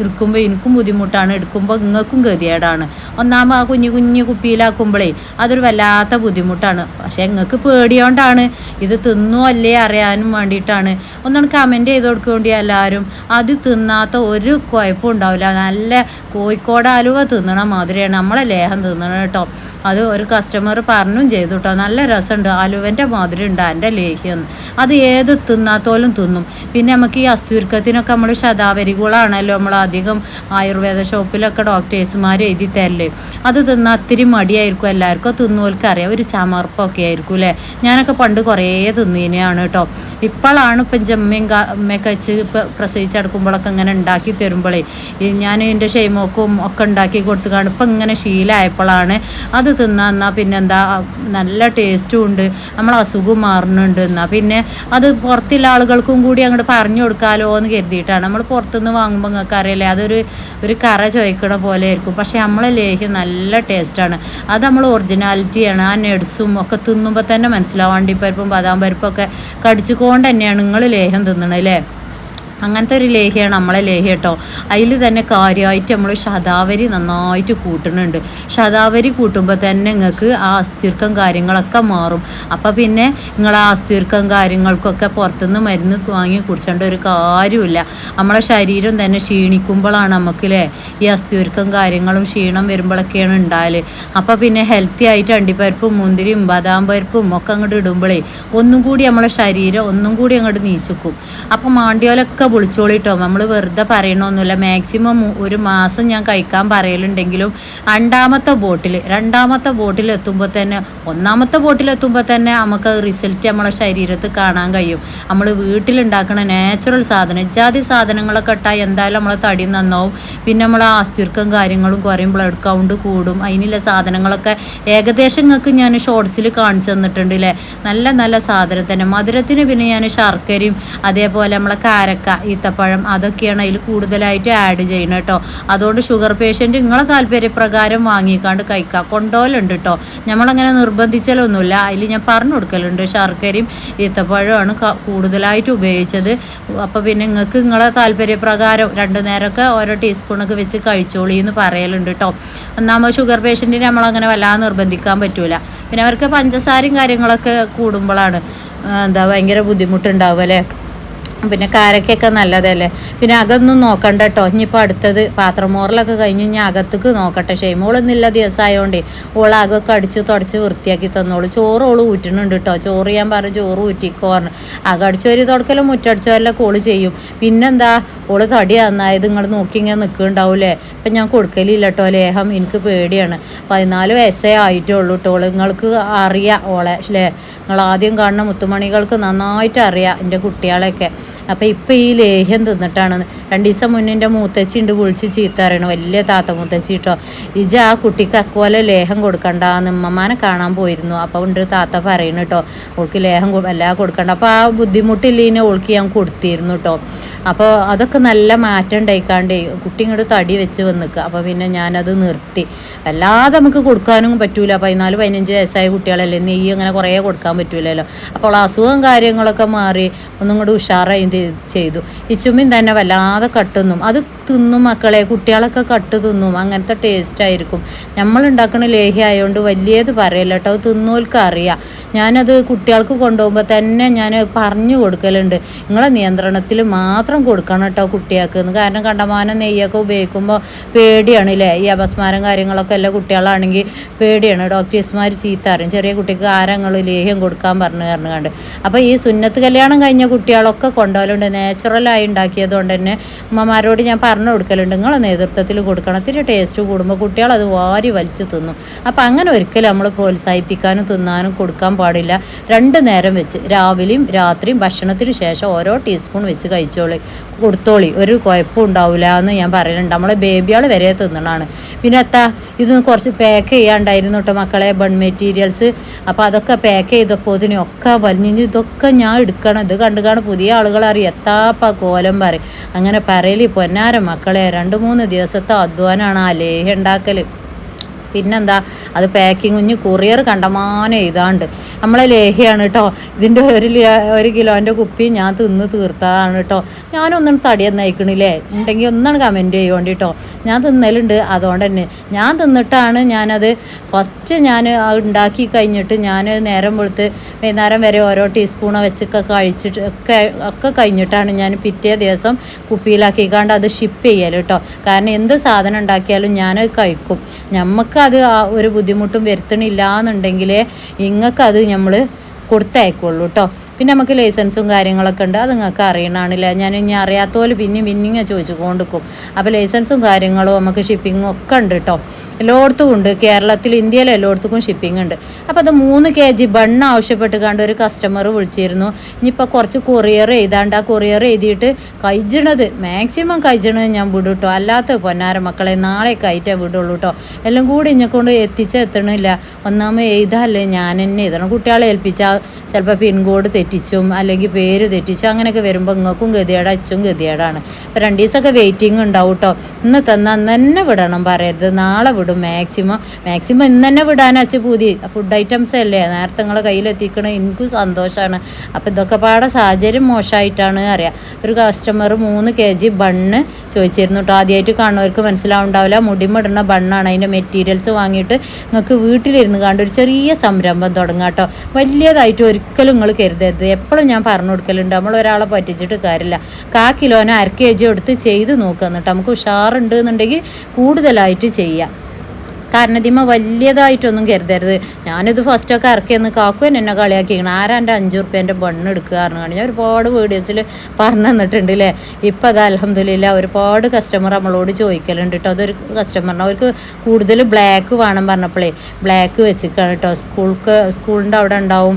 എടുക്കുമ്പോൾ എനിക്കും ബുദ്ധിമുട്ടാണ്. എടുക്കുമ്പോൾ നിങ്ങൾക്കും ഗതികേടാണ്. ഒന്നാമത് ആ കുഞ്ഞു കുഞ്ഞു കുപ്പിയിലാക്കുമ്പോഴേ അതൊരു വല്ലാത്ത ബുദ്ധിമുട്ടാണ്. പക്ഷേ നിങ്ങൾക്ക് പേടിയോണ്ടാണ്. ഇത് തിന്നോ അല്ലേ അറിയാനും വേണ്ടിയിട്ടാണ്. ഒന്നാണ് കമന്റ് ചെയ്ത് കൊടുക്കേണ്ടി എല്ലാവരും അത് തിന്നാത്ത ഒരു കുഴപ്പം ഉണ്ടാവില്ല. നല്ല കോഴിക്കോട് അലുവ തിന്നണ മാതിരിയാണ്. നമ്മളെ ലേഹം തിന്നണം കേട്ടോ. അത് ഒരു കസ്റ്റമർ പറഞ്ഞും ചെയ്തു കേട്ടോ നല്ല രസമുണ്ട്. അലുവന്റെ മാതിരി ഉണ്ട് എന്റെ ലേഹ്യം അത് ഏത് തിന്നാത്തോലും തിന്നും. പിന്നെ നമുക്ക് ഈ അസ്തുരുക്കത്തിനൊക്കെ നമ്മൾ ശതാവരികളാണല്ലോ നമ്മൾ അധികം ആയുർവേദ ഷോപ്പിലൊക്കെ ഡോക്ടേഴ്സുമാർ എഴുതി തരല്ലേ. അത് തിന്നാൽ ഒത്തിരി മടിയായിരിക്കും. എല്ലാവർക്കും തിന്നോൽക്ക് അറിയാം. ഒരു ചമർപ്പൊക്കെ ആയിരിക്കും അല്ലേ? ഞാനൊക്കെ പണ്ട് കുറേ തിന്നീനെയാണ് കേട്ടോ. ഇപ്പോഴാണ് ഇപ്പം ജമ്മയും അമ്മയൊക്കെ വെച്ച് ഇപ്പം പ്രസവിച്ചെടുക്കുമ്പോഴൊക്കെ ഇങ്ങനെ ഉണ്ടാക്കി തരുമ്പോഴേ ഞാൻ എന്റെ ഷെയ്മോക്കും ഒക്കെ ഉണ്ടാക്കി കൊടുത്തു കാണും. ഇപ്പം ഇങ്ങനെ ശീലമായപ്പോഴാണ് അത് തിന്നാ എന്നാൽ പിന്നെ എന്താ നല്ല ടേസ്റ്റും ഉണ്ട്. നമ്മൾ അസുഖം മാറുന്നുണ്ട് എന്നാൽ പിന്നെ അത് പുറത്തുള്ള ആളുകൾക്കും കൂടി അങ്ങോട്ട് പറഞ്ഞു കൊടുക്കാലോ എന്ന് കരുതിയിട്ടാണ്. നമ്മൾ പുറത്തുനിന്ന് വാങ്ങുമ്പോൾ നിങ്ങൾക്ക് അറിയില്ലേ അതൊരു ഒരു കറ ചോദിക്കണ പോലെ ആയിരിക്കും. പക്ഷേ നമ്മളെ ലേഹ്യം നല്ല ടേസ്റ്റാണ് അത് നമ്മൾ ഒറിജിനാലിറ്റിയാണ് ആ നെഡ്സും ഒക്കെ തിന്നുമ്പോൾ തന്നെ മനസ്സിലാവും. അണ്ടിപ്പരിപ്പും ബദാം പരിപ്പൊക്കെ കടിച്ചുകൊണ്ട് തന്നെയാണ് നിങ്ങൾ ലേഹ്യം തിന്നണത് അല്ലേ? അങ്ങനത്തെ ഒരു ലേഹ്യമാണ് നമ്മളെ ലേഹ്യ കേട്ടോ. അതിൽ തന്നെ കാര്യമായിട്ട് നമ്മൾ ശതാവരി നന്നായിട്ട് കൂട്ടുന്നുണ്ട്. ശതാവരി കൂട്ടുമ്പോൾ തന്നെ നിങ്ങൾക്ക് ആ അസ്ഥിർക്കം കാര്യങ്ങളൊക്കെ മാറും. അപ്പം പിന്നെ നിങ്ങൾ ആ അസ്ഥിർക്കം കാര്യങ്ങൾക്കൊക്കെ പുറത്തുനിന്ന് മരുന്ന് വാങ്ങി കുടിച്ചേണ്ട ഒരു കാര്യമില്ല. നമ്മളെ ശരീരം തന്നെ ക്ഷീണിക്കുമ്പോഴാണ് നമുക്കില്ലേ ഈ അസ്ഥിർക്കം കാര്യങ്ങളും ക്ഷീണം വരുമ്പോഴൊക്കെയാണ് ഉണ്ടാകൽ. അപ്പം പിന്നെ ഹെൽത്തി ആയിട്ട് അണ്ടിപ്പരിപ്പും മുന്തിരിയും ബദാം പരിപ്പും ഒക്കെ അങ്ങോട്ട് ഇടുമ്പോഴേ ഒന്നും കൂടി നമ്മളെ ശരീരം ഒന്നും കൂടി അങ്ങോട്ട് നീച്ചുക്കും. അപ്പം മാണ്ടിയോലൊക്കെ വിളിച്ചോളിട്ടോ. നമ്മൾ വെറുതെ പറയണമൊന്നുമില്ല മാക്സിമം ഒരു മാസം ഞാൻ കഴിക്കാൻ പറയലുണ്ടെങ്കിലും രണ്ടാമത്തെ ബോട്ടിൽ രണ്ടാമത്തെ ബോട്ടിൽ എത്തുമ്പോൾ തന്നെ ഒന്നാമത്തെ ബോട്ടിൽ എത്തുമ്പോൾ തന്നെ നമുക്ക് റിസൾട്ട് നമ്മളെ ശരീരത്തിൽ കാണാൻ കഴിയും. നമ്മൾ വീട്ടിലുണ്ടാക്കുന്ന നാച്ചുറൽ സാധനം ജാതി സാധനങ്ങളൊക്കെ ഇട്ടാൽ എന്തായാലും നമ്മളെ തടി നന്നാവും. പിന്നെ നമ്മളെ ആസ്തിർക്കം കാര്യങ്ങളും കുറയും ബ്ലഡ് കൗണ്ട് കൂടും. അതിനുള്ള സാധനങ്ങളൊക്കെ ഏകദേശം നിങ്ങൾക്ക് ഞാൻ ഷോർട്സിൽ കാണിച്ചു തന്നിട്ടുണ്ട് അല്ലേ നല്ല നല്ല സാധനം തന്നെ. മധുരത്തിന് പിന്നെ ഞാൻ ശർക്കരയും അതേപോലെ നമ്മളെ കാരക്ക ഈത്തപ്പഴം അതൊക്കെയാണ് അതിൽ കൂടുതലായിട്ട് ആഡ് ചെയ്യണം കേട്ടോ. അതുകൊണ്ട് ഷുഗർ പേഷ്യന്റ് നിങ്ങളെ താല്പര്യപ്രകാരം വാങ്ങിക്കാണ്ട് കഴിക്കുക കൊണ്ടുപോലുണ്ട് കേട്ടോ. നമ്മളങ്ങനെ നിർബന്ധിച്ചാലൊന്നുമില്ല. അതിൽ ഞാൻ പറഞ്ഞു കൊടുക്കലുണ്ട്. ശർക്കരയും ഈത്തപ്പഴമാണ് കൂടുതലായിട്ട് ഉപയോഗിച്ചത്. അപ്പോൾ പിന്നെ നിങ്ങൾക്ക് നിങ്ങളെ താല്പര്യപ്രകാരം രണ്ട് നേരമൊക്കെ ഓരോ ടീസ്പൂണൊക്കെ വെച്ച് കഴിച്ചോളി എന്ന് പറയലുണ്ട് കേട്ടോ. ഒന്നാമത് ഷുഗർ പേഷ്യന്റിനെ നമ്മളങ്ങനെ വല്ലാതെ നിർബന്ധിക്കാൻ പറ്റൂല. പിന്നെ അവർക്ക് പഞ്ചസാരയും കാര്യങ്ങളൊക്കെ കൂടുമ്പോഴാണ് എന്താ ഭയങ്കര ബുദ്ധിമുട്ടുണ്ടാവും അല്ലേ? പിന്നെ കാരക്കൊക്കെ നല്ലതല്ലേ? പിന്നെ അകൊന്നും നോക്കണ്ട കേട്ടോ ഇനിയിപ്പോൾ അടുത്തത് പാത്രമോറിലൊക്കെ കഴിഞ്ഞ് ഇനി അകത്തേക്ക് നോക്കട്ടെ. ഷെയ്മോളൊന്നുമില്ല ദിവസമായതുകൊണ്ടേ ഓൾ അകൊക്കെ അടിച്ച് തുടച്ച് വൃത്തിയാക്കി തന്നോളൂ. ചോറ് ഓൾ ഊറ്റുന്നുണ്ട് കേട്ടോ ചോറ് ഞാൻ പറഞ്ഞു ചോറ് ഊറ്റിക്കോർന്ന് അകടിച്ച് ഒരു തുടക്കലും മുറ്റടിച്ചോരെല്ലാം ഓൾ ചെയ്യും. പിന്നെന്താ? ഓൾ തടി നന്നായത് നിങ്ങൾ നോക്കി ഇങ്ങനെ നിൽക്കുന്നുണ്ടാവൂലേ ഇപ്പം ഞാൻ കൊടുക്കലില്ല കേട്ടോ ലേഹം എനിക്ക് പേടിയാണ്. പതിനാല് വയസ്സേ ആയിട്ടേ ഉള്ളൂ കേട്ടോ നിങ്ങൾക്ക് അറിയാം ഓളെ അല്ലേ നിങ്ങൾ ആദ്യം കാണുന്ന മുത്തുമണികൾക്ക് നന്നായിട്ട് അറിയാം എന്റെ കുട്ടികളെയൊക്കെ. അപ്പം ഇപ്പം ഈ ലേഹ്യം തിന്നിട്ടാണ്. രണ്ട് ദിവസം മുന്നേ എന്റെ മൂത്തച്ചി ഉണ്ട് വിളിച്ച് ചീത്ത അറിയണം വലിയ താത്ത മൂത്തച്ചി കേട്ടോ ഇജ ആ കുട്ടിക്ക് അക്കുപോലെ ലേഹം കൊടുക്കണ്ട നിമ്മമാനെ കാണാൻ പോയിരുന്നു. അപ്പോൾ ഉണ്ട് താത്ത പറയുന്നു കേട്ടോ ഓൾക്ക് ലേഹം കൊ- കൊടുക്കണ്ട. അപ്പോൾ ആ ബുദ്ധിമുട്ടില്ലേനെ ഓൾക്ക് ഞാൻ കൊടുത്തിരുന്നു കേട്ടോ അപ്പോൾ അതൊക്കെ നല്ല മാറ്റം ഉണ്ടായിക്കാണ്ട് കുട്ടി ഇങ്ങോട്ട് തടി വെച്ച് വന്നിക്കുക അപ്പോൾ പിന്നെ ഞാനത് നിർത്തി. അല്ലാതെ നമുക്ക് കൊടുക്കാനും പറ്റൂല. പതിനാല് പതിനഞ്ച് വയസ്സായ കുട്ടികളല്ലേ നെയ്യ് അങ്ങനെ കുറേ കൊടുക്കാൻ പറ്റൂലല്ലോ. അപ്പോൾ അസുഖം കാര്യങ്ങളൊക്കെ മാറി ഒന്നും കൂടി ഉഷാറായി ചെയ്തു. ഈ ചുമ്മിൻ തന്നെ വല്ലാതെ കട്ടൊന്നും. അത് തിന്നും മക്കളെ കുട്ടികളൊക്കെ കട്ട് തിന്നും അങ്ങനത്തെ ടേസ്റ്റ് ആയിരിക്കും. നമ്മൾ ഉണ്ടാക്കുന്ന ലേഹി ആയതുകൊണ്ട് വലിയത് പറയല്ല കേട്ടോ തിന്നോൽക്ക് അറിയാം. ഞാനത് കുട്ടികൾക്ക് കൊണ്ടുപോകുമ്പോൾ തന്നെ ഞാൻ പറഞ്ഞു കൊടുക്കലുണ്ട്. നിങ്ങളെ നിയന്ത്രണത്തിൽ മാത്രം കൊടുക്കണം കേട്ടോ കുട്ടികൾക്ക് എന്ന്. കാരണം കണ്ടമാനം നെയ്യൊക്കെ ഉപയോഗിക്കുമ്പോൾ പേടിയാണ് അല്ലേ ഈ അപസ്മാരം കാര്യങ്ങളൊക്കെ എല്ലാ കുട്ടികളാണെങ്കിൽ പേടിയാണ്. ഡോക്ടേഴ്സ്മാർ ചീത്ത അറിയും ചെറിയ കുട്ടിക്ക് ആരങ്ങൾ ലേഹ്യം കൊടുക്കാൻ പറഞ്ഞു കാരണം കണ്ട് അപ്പോൾ ഈ സുന്നത്ത് കല്യാണം കഴിഞ്ഞ കുട്ടികളൊക്കെ കൊണ്ടുപോകലുണ്ട്. നാച്ചുറലായി ഉണ്ടാക്കിയതുകൊണ്ട് തന്നെ അമ്മമാരോട് ഞാൻ പറഞ്ഞു കൊടുക്കലുണ്ട്. നിങ്ങൾ നേതൃത്വത്തിൽ കൊടുക്കണം. ഇത്തിരി ടേസ്റ്റ് കൂടുമ്പോൾ കുട്ടികൾ അത് വാരി വലിച്ച് തിന്നും. അപ്പോൾ അങ്ങനെ ഒരിക്കലും നമ്മൾ പ്രോത്സാഹിപ്പിക്കാനും തിന്നാനും കൊടുക്കാൻ പാടില്ല. രണ്ട് നേരം വെച്ച് രാവിലെയും രാത്രിയും ഭക്ഷണത്തിന് ശേഷം ഓരോ ടീസ്പൂൺ വെച്ച് കഴിച്ചോളി കൊടുത്തോളി. ഒരു കുഴപ്പം ഉണ്ടാവില്ല എന്ന് ഞാൻ പറയുന്നുണ്ട് നമ്മളെ ബേബിയാൾ വരെ തിന്നണാണ്. പിന്നെ എത്താ ഇത് കുറച്ച് പാക്ക് ചെയ്യാണ്ടായിരുന്നു കേട്ടോ മക്കളെ ബൺ മെറ്റീരിയൽസ് അപ്പോൾ അതൊക്കെ പാക്ക് ചെയ്തപ്പോൾ ഇതിനൊക്കെ വലിഞ്ഞ് ഇതൊക്കെ ഞാൻ എടുക്കണം. ഇത് കണ്ടു കാണും പുതിയ ആളുകൾ അറിയാം എത്താപ്പ കോലം പറയും. അങ്ങനെ പറയലി പൊന്നാര മക്കളെ രണ്ട് മൂന്ന് ദിവസത്തെ അധ്വാനമാണ് ആ ലേഹ്യം ഉണ്ടാക്കൽ പിന്നെന്താ അത് പാക്കിങ് കുഞ്ഞ് കൊറിയർ കണ്ടമാനം എഴുതാണ്ട്. നമ്മളെ ലേഹ്യാണ് കേട്ടോ ഇതിന്റെ ഒരു ഒരു കിലോന്റെ കുപ്പി ഞാൻ തിന്ന് തീർത്തതാണ് കേട്ടോ ഞാനൊന്നും തടിയൊന്നും നയിക്കണില്ലേ ഉണ്ടെങ്കിൽ ഒന്നാണ് കമന്റ് ചെയ്യുകൊണ്ട് കേട്ടോ ഞാൻ തിന്നലുണ്ട് അതുകൊണ്ട് തന്നെ. ഞാൻ തിന്നിട്ടാണ് ഞാനത് ഫസ്റ്റ് ഞാൻ ഉണ്ടാക്കി കഴിഞ്ഞിട്ട് ഞാൻ നേരം വെളുത്ത് വൈകുന്നേരം വരെ ഓരോ ടീസ്പൂണോ വെച്ചൊക്കെ കഴിച്ചിട്ട് ഒക്കെ ഒക്കെ കഴിഞ്ഞിട്ടാണ് ഞാൻ പിറ്റേ ദിവസം കുപ്പിയിലാക്കിക്കാണ്ട് അത് ഷിപ്പ് ചെയ്യൽ കേട്ടോ കാരണം എന്ത് സാധനം ഉണ്ടാക്കിയാലും ഞാൻ കഴിക്കും. നമുക്ക് അത് ഒരു ബുദ്ധിമുട്ടും വരുത്തണില്ല എന്നുണ്ടെങ്കിൽ ഇങ്ങക്കത് നമ്മൾ കൊടുത്തയക്കുള്ളൂ കേട്ടോ പിന്നെ നമുക്ക് ലൈസൻസും കാര്യങ്ങളൊക്കെ ഉണ്ട്. അത് നിങ്ങൾക്ക് അറിയണമെന്നില്ല ഞാൻ ഇനി അറിയാത്ത പോലെ പിന്നെയും പിന്നെയും ചോദിച്ചു കൊണ്ടിരിക്കും അപ്പോൾ ലൈസൻസും കാര്യങ്ങളും നമുക്ക് ഷിപ്പിങ്ങും ഒക്കെ ഉണ്ട് കേട്ടോ എല്ലായിടത്തും ഉണ്ട്. കേരളത്തിൽ ഇന്ത്യയിൽ എല്ലായിടത്തും ഷിപ്പിംഗ് ഉണ്ട്. അപ്പോൾ അത് മൂന്ന് കെ ജി ബണ്ണ് ആവശ്യപ്പെട്ട് കണ്ട് ഒരു കസ്റ്റമർ വിളിച്ചിരുന്നു. ഇനിയിപ്പോൾ കുറച്ച് കൊറിയർ എഴുതാണ്ട് ആ കൊറിയർ എഴുതിയിട്ട് കഴിച്ചണത് മാക്സിമം കഴിച്ചണത് ഞാൻ വിടും കേട്ടോ അല്ലാത്ത പൊന്നാര മക്കളെ നാളെ കയറ്റേ വിടുള്ളൂ കേട്ടോ എല്ലാം കൂടി ഇന്നെ കൊണ്ട് എത്തിച്ചെത്തണില്ല. ഒന്നാമത് എഴുതാല്ലേ ഞാൻ തന്നെ എഴുതണം കുട്ടികളെ ഏൽപ്പിച്ചാൽ ചിലപ്പോൾ പിൻകോഡ് തെറ്റിച്ചും അല്ലെങ്കിൽ പേര് തെറ്റിച്ചും അങ്ങനെയൊക്കെ വരുമ്പോൾ ഇങ്ങൾക്കും ഗതിയേട അച്ചും ഗതിയേടാണ് അപ്പോൾ രണ്ട് ദിവസമൊക്കെ വെയിറ്റിംഗ് ഉണ്ടാവും കേട്ടോ ഇന്ന് തന്നാൽ അന്ന് തന്നെ വിടണം പറയരുത്. നാളെ വിടും മാക്സിമം മാക്സിമം ഇന്ന് തന്നെ വിടാൻ അച്ഛ പൂതി. ഫുഡ് ഐറ്റംസ് അല്ലേ? നേരത്തെ നിങ്ങളെ കയ്യിലെത്തിക്കണം എനിക്കും സന്തോഷമാണ് അപ്പോൾ ഇതൊക്കെ പാടെ സാഹചര്യം മോശമായിട്ടാണ് അറിയാം. ഒരു കസ്റ്റമർ മൂന്ന് കെ ജി ബണ്ണ് ചോദിച്ചിരുന്നു കേട്ടോ ആദ്യമായിട്ട് കാണുന്നവർക്ക് മനസ്സിലാവുണ്ടാവില്ല. മുടിമിടുന്ന ബണ്ണാണ്. അതിന്റെ മെറ്റീരിയൽസ് വാങ്ങിയിട്ട് നിങ്ങൾക്ക് വീട്ടിലിരുന്ന് കണ്ട് ഒരു ചെറിയ സംരംഭം തുടങ്ങാം കേട്ടോ വലിയതായിട്ട് ഒരിക്കലും നിങ്ങൾ കരുതരുത്. എപ്പോഴും ഞാൻ പറഞ്ഞു കൊടുക്കലുണ്ട്. നമ്മൾ ഒരാളെ പറ്റിച്ചിട്ട് കാര്യമില്ല. കാ കിലോനോ അര കെ ജി എടുത്ത് ചെയ്ത് നോക്കുക എന്നിട്ട്. നമുക്ക് ഉഷാറുണ്ട് എന്നുണ്ടെങ്കിൽ കൂടുതലായിട്ട് ചെയ്യാം. കാരണം വലിയതായിട്ടൊന്നും കരുതരുത്. ഞാനിത് ഫസ്റ്റൊക്കെ ഇറക്കിയെന്ന് കാക്കുവൻ എന്നെ കളിയാക്കിക്കണം. ആരാ എന്റെ അഞ്ച് റുപ്യേന്റെ ബണ്ണ് എടുക്കുക പറഞ്ഞു. ഞാൻ ഒരുപാട് വീഡിയോസിൽ പറഞ്ഞു തന്നിട്ടുണ്ട് അല്ലേ ഇപ്പം അത് അലഹമില്ല ഒരുപാട് കസ്റ്റമർ നമ്മളോട് ചോദിക്കലുണ്ട് കേട്ടോ അതൊരു കസ്റ്റമറിന് അവർക്ക് കൂടുതൽ ബ്ലാക്ക് വേണം പറഞ്ഞപ്പോഴേ ബ്ലാക്ക് വെച്ചിരിക്കുകയാണ് കേട്ടോ സ്കൂൾക്ക് സ്കൂളിന്റെ അവിടെ ഉണ്ടാവും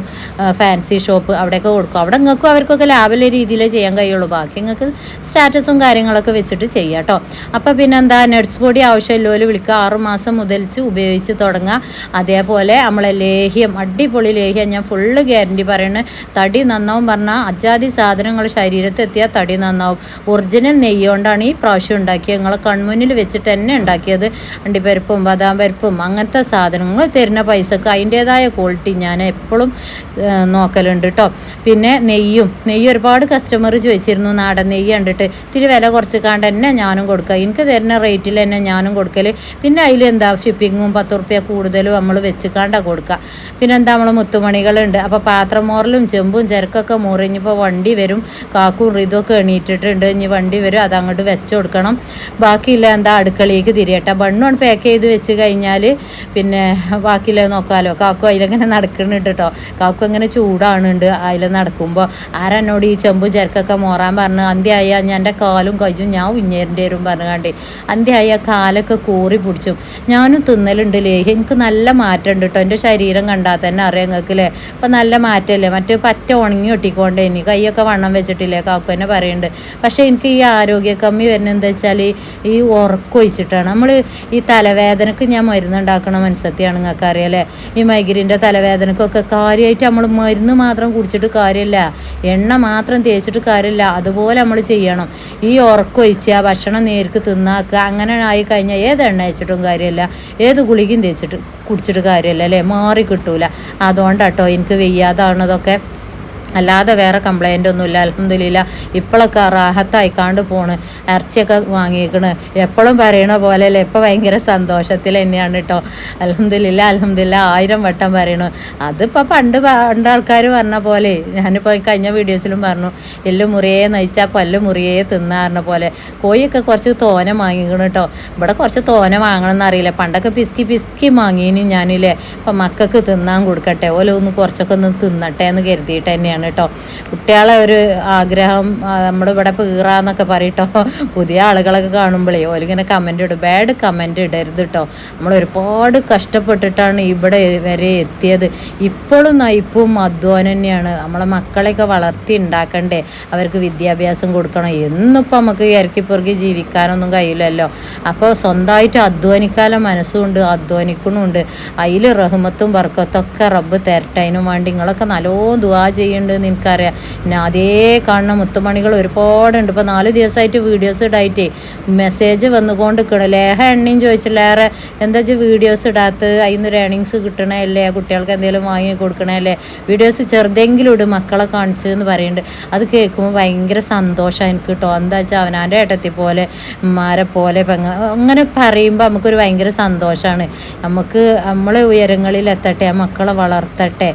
ഫാൻസി ഷോപ്പ് അവിടെയൊക്കെ കൊടുക്കും. അവിടെ നിങ്ങൾക്കും അവർക്കൊക്കെ ലാഭമുള്ള രീതിയിൽ ചെയ്യാൻ കഴിയുള്ളൂ. ബാക്കി നിങ്ങൾക്ക് സ്റ്റാറ്റസും കാര്യങ്ങളൊക്കെ വെച്ചിട്ട് ചെയ്യാം കേട്ടോ അപ്പോൾ പിന്നെ എന്താ നട്സ് പൊടി ആവശ്യമില്ലോൽ വിളിക്കുക ആറ് മാസം മുതൽച്ച് ഉപയോഗിച്ച് തുടങ്ങുക അതേപോലെ നമ്മളെ ലേഹ്യം അടിപൊളി ലേഹ്യം ഞാൻ ഫുള്ള് ഗ്യാരണ്ടി പറയുന്നത് തടി നന്നാവും പറഞ്ഞാൽ അജാതി സാധനങ്ങൾ ശരീരത്തിൽ എത്തിയാൽ തടി നന്നാവും. ഒറിജിനൽ നെയ്യോണ്ടാണ് ഈ പ്രാവശ്യം ഉണ്ടാക്കിയത്. നിങ്ങളെ കൺമുന്നിൽ വെച്ചിട്ട് തന്നെ ഉണ്ടാക്കിയത്. അണ്ടിപ്പരിപ്പും ബദാം പരിപ്പും അങ്ങനത്തെ സാധനങ്ങൾ തരുന്ന പൈസക്ക് അതിന്റേതായ ക്വാളിറ്റി ഞാൻ എപ്പോഴും നോക്കലുണ്ട് കേട്ടോ പിന്നെ നെയ്യും. നെയ്യ് ഒരുപാട് കസ്റ്റമർ ചോദിച്ചിരുന്നു നാടൻ നെയ്യ് കണ്ടിട്ട് ഇത്തിരി വില കുറച്ച് കാണ്ട് തന്നെ ഞാനും കൊടുക്കുക എനിക്ക് തരുന്ന റേറ്റിൽ തന്നെ ഞാനും കൊടുക്കൽ പിന്നെ അതിൽ എന്താ ഷിപ്പിങ്ങും പത്ത് റുപ്യ കൂടുതലും നമ്മൾ വെച്ചിക്കാണ്ടാണ് കൊടുക്കുക പിന്നെ എന്താ നമ്മൾ മുത്തുമണികളുണ്ട്. അപ്പോൾ പാത്രം മോറലും ചെമ്പും ചരക്കൊക്കെ മുറിഞ്ഞിപ്പോൾ വണ്ടി വരും. കാക്കും റിതൊക്കെ എണീറ്റിട്ടുണ്ട്. ഇനി വണ്ടി വരും. അതങ്ങോട്ട് വെച്ച് കൊടുക്കണം. ബാക്കിയില്ല എന്താ അടുക്കളയിലേക്ക് തിരിയട്ടെ. ബണ്ണോൺ പാക്ക് ചെയ്ത് വെച്ച് കഴിഞ്ഞാൽ പിന്നെ ബാക്കിയില്ല നോക്കാമല്ലോ കാക്കു അതിലങ്ങനെ നടക്കുന്നുണ്ട് കേട്ടോ കാക്കു അങ്ങനെ ചൂടാണുണ്ട് അതിൽ നടക്കുമ്പോൾ ആരെന്നോട് ഈ ചെമ്പും ചരക്കൊക്കെ മോറാൻ പറഞ്ഞു? അന്ത്യായ ഞാൻ എന്റെ കാലും കയ്യും ഞാൻ ഉഞ്ഞേരിന്റെ വരും പറഞ്ഞു കണ്ടേ. അന്ത്യമായ കാലൊക്കെ കൂറി പിടിച്ചും. ഞാനും തിന്നലുണ്ട് ലേഹ്യം എനിക്ക് നല്ല മാറ്റം ഉണ്ട് കേട്ടോ എന്റെ ശരീരം കണ്ടാൽ തന്നെ അറിയാം നിങ്ങൾക്ക് അല്ലേ അപ്പം നല്ല മാറ്റമല്ലേ? മറ്റേ പറ്റ ഉണങ്ങി ഒട്ടിക്കൊണ്ട് ഇനി കൈയൊക്കെ വണ്ണം വെച്ചിട്ടില്ലേ? കാക്കു തന്നെ പറയുന്നുണ്ട് പക്ഷേ എനിക്ക് ഈ ആരോഗ്യ കമ്മി വരുന്നത് എന്താ വെച്ചാൽ ഈ ഉറക്കൊഴിച്ചിട്ടാണ് നമ്മൾ ഈ തലവേദനക്ക് ഞാൻ മരുന്നുണ്ടാക്കണ മനസ്സത്തിയാണ് നിങ്ങൾക്ക് അറിയാലേ ഈ മൈഗ്രീന്റെ തലവേദനക്കൊക്കെ കാര്യമായിട്ട് നമ്മൾ മരുന്ന് മാത്രം കുടിച്ചിട്ട് കാര്യമില്ല. എണ്ണ മാത്രം തേച്ചിട്ട് കാര്യമില്ല. അതുപോലെ നമ്മൾ ചെയ്യണം. ഈ ഉറക്കൊഴിച്ചാൽ ഭക്ഷണം നേരിക്ക് തിന്നാക്കുക അങ്ങനെ ആയി കഴിഞ്ഞാൽ ഏത് എണ്ണ വെച്ചിട്ടും കാര്യമില്ല. ഏത് ഗുളികയും തേച്ചിട്ട് കുടിച്ചിട്ട് കാര്യമില്ല അല്ലേ? മാറി കിട്ടൂല. അതുകൊണ്ടാട്ടോ എനിക്ക് വെയ്യാതാണതൊക്കെ അല്ലാതെ വേറെ കംപ്ലൈന്റ് ഒന്നുമില്ല അലഹമില്ല ഇപ്പോഴൊക്കെ റാഹത്തായി കാണ്ട് പോണ്. ഇറച്ചിയൊക്കെ വാങ്ങിയേക്കണ്. എപ്പോഴും പറയണ പോലെ അല്ലേ ഇപ്പോൾ ഭയങ്കര സന്തോഷത്തിൽ തന്നെയാണ് കേട്ടോ അലഹമില്ല അലഹമില്ല ആയിരം വട്ടം പറയണു. അതിപ്പോൾ പണ്ട് പണ്ട് ആൾക്കാർ പറഞ്ഞ പോലെ ഞാനിപ്പോൾ കഴിഞ്ഞ വീഡിയോസിലും പറഞ്ഞു എല്ല് മുറിയേ നയിച്ചാൽ പല്ല് മുറിയേ തിന്നാറിന പോലെ കോഴിയൊക്കെ കുറച്ച് തോന വാങ്ങിക്കണം കേട്ടോ ഇവിടെ കുറച്ച് തോന വാങ്ങണം എന്നറിയില്ല പണ്ടൊക്കെ പിസ്കി പിസ്കി വാങ്ങിയിനി ഞാനില്ലേ അപ്പം മക്കൾക്ക് തിന്നാൻ കൊടുക്കട്ടെ ഓല ഒന്ന് കുറച്ചൊക്കെ ഒന്ന് തിന്നട്ടെ എന്ന് കരുതിയിട്ട് തന്നെയാണ് കേട്ടോ. കുട്ടികളെ ഒരു ആഗ്രഹം നമ്മുടെ ഇവിടെ പീറാന്നൊക്കെ പറയട്ടോ. പുതിയ ആളുകളൊക്കെ കാണുമ്പോഴേ ഓലിങ്ങനെ കമന്റ് ഇടും. ബാഡ് കമന്റ് ഇടരുത് കേട്ടോ നമ്മൾ ഒരുപാട് കഷ്ടപ്പെട്ടിട്ടാണ് ഇവിടെ വരെ എത്തിയത്. ഇപ്പോഴും നയിപ്പും അധ്വാനം തന്നെയാണ്. നമ്മളെ മക്കളെയൊക്കെ വളർത്തി ഉണ്ടാക്കണ്ടേ? അവർക്ക് വിദ്യാഭ്യാസം കൊടുക്കണം. എന്നിപ്പോൾ നമുക്ക് ഇറക്കി പെറുക്കി ജീവിക്കാനൊന്നും കഴിയില്ലല്ലോ. അപ്പോൾ സ്വന്തമായിട്ട് അധ്വാനിക്കാനുള്ള മനസ്സുമുണ്ട് അധ്വാനിക്കണമുണ്ട് അതിൽ റഹ്മത്തും ബർക്കത്തൊക്കെ റബ്ബ് തരട്ടെ. അതിനും വേണ്ടി നിങ്ങളൊക്കെ നല്ലോ ദുവാ ചെയ്യുന്നുണ്ട് എന്ന് എനിക്കറിയാം. പിന്നെ അതേ കാണുന്ന മുത്തുമണികൾ ഒരുപാടുണ്ട്. ഇപ്പോൾ നാല് ദിവസമായിട്ട് വീഡിയോസ് ഇടായിട്ടേ. മെസ്സേജ് വന്നുകൊണ്ട് നിൽക്കണം ലേഹ എണ്ണയും ചോദിച്ചില്ലേറെ എന്താ വെച്ചാൽ വീഡിയോസ് ഇടാത്ത അതിൽ നിന്ന് ഏണിങ്സ് കിട്ടണല്ലേ കുട്ടികൾക്ക് എന്തെങ്കിലും വാങ്ങി കൊടുക്കണല്ലേ വീഡിയോസ് ചെറുതെങ്കിലും ഇടും മക്കളെ കാണിച്ച് എന്ന് പറയുന്നുണ്ട് അത് കേൾക്കുമ്പോൾ ഭയങ്കര സന്തോഷമാണ് എനിക്ക് കേട്ടോ എന്താ വെച്ചാൽ അവനാന്റെ ഏട്ടത്തി പോലെ മാരെ പോലെ അങ്ങനെ പറയുമ്പോൾ നമുക്കൊരു ഭയങ്കര സന്തോഷമാണ് നമുക്ക് നമ്മളെ ഉയരങ്ങളിൽ എത്തട്ടെ മക്കളെ വളർത്തട്ടെ.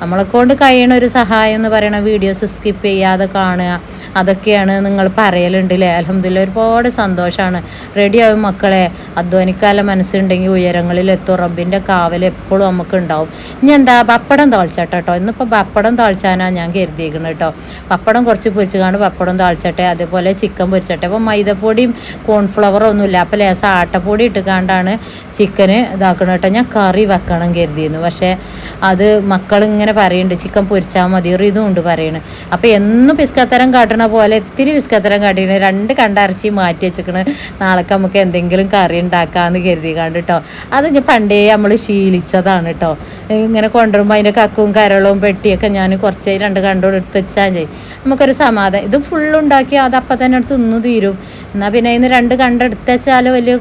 നമ്മളെ കൊണ്ട് കഴിയണ ഒരു സഹായം എന്ന് പറയണ വീഡിയോസ് സ്കിപ്പ് ചെയ്യാതെ കാണുക. അതൊക്കെയാണ് നിങ്ങൾ പറയലുണ്ട് അല്ലേ അലഹമില്ല ഒരുപാട് സന്തോഷമാണ് റെഡിയാവും മക്കളെ. അധ്വാനിക്കാല മനസ്സുണ്ടെങ്കിൽ ഉയരങ്ങളിലെത്തും. റബ്ബിന്റെ കാവൽ എപ്പോഴും നമുക്ക് ഉണ്ടാവും ഇനി എന്താ? പപ്പടം താളിച്ചട്ടെ കേട്ടോ ഇന്നിപ്പോൾ പപ്പടം താളിച്ചാനാണ് ഞാൻ കരുതിയിരിക്കുന്നത് കേട്ടോ പപ്പടം കുറച്ച് പൊരിച്ചുകാണ്ട് പപ്പടം താളിച്ചട്ടെ. അതേപോലെ ചിക്കൻ പൊരിച്ചട്ടെ. അപ്പോൾ മൈദപ്പൊടിയും കോൺഫ്ലവറും ഒന്നുമില്ല അപ്പോൾ ലേസം ആട്ടപ്പൊടി ഇട്ടുകൊണ്ടാണ് ചിക്കന് ഇതാക്കണം കേട്ടോ ഞാൻ കറി വെക്കണം കരുതിയിരുന്നു. പക്ഷേ അത് മക്കളിങ്ങനെ പറയുന്നുണ്ട് ചിക്കൻ പൊരിച്ചാൽ മതി. ഒരു ഇതും ഉണ്ട് പറയുന്നത് അപ്പോൾ എന്നും പിസ്കത്തരം കാട്ടണ പോലെ ഇത്തിരി വിസ്കത്തരം കണ്ടിരുന്നു രണ്ട് കണ്ടരച്ചി മാറ്റി വെച്ചിക്കണ്. നാളേക്ക് നമുക്ക് എന്തെങ്കിലും കറി ഉണ്ടാക്കാമെന്ന് കരുതി കണ്ട് കേട്ടോ അത് പണ്ടേ നമ്മൾ ശീലിച്ചതാണ് കേട്ടോ ഇങ്ങനെ കൊണ്ടുവരുമ്പോൾ അതിന്റെ കക്കും കരളും പെട്ടിയൊക്കെ ഞാൻ കുറച്ച് രണ്ട് കണ്ടോ എടുത്ത് വെച്ചാൽ ചെയ്യും നമുക്കൊരു സമാധാനം. ഇത് ഫുള്ളുണ്ടാക്കി അത് അപ്പം തന്നെ എടുത്ത് തിന്നു തീരും. എന്നാൽ പിന്നെ ഇന്ന് രണ്ട് കണ്ടെടുത്ത് വെച്ചാൽ വലിയ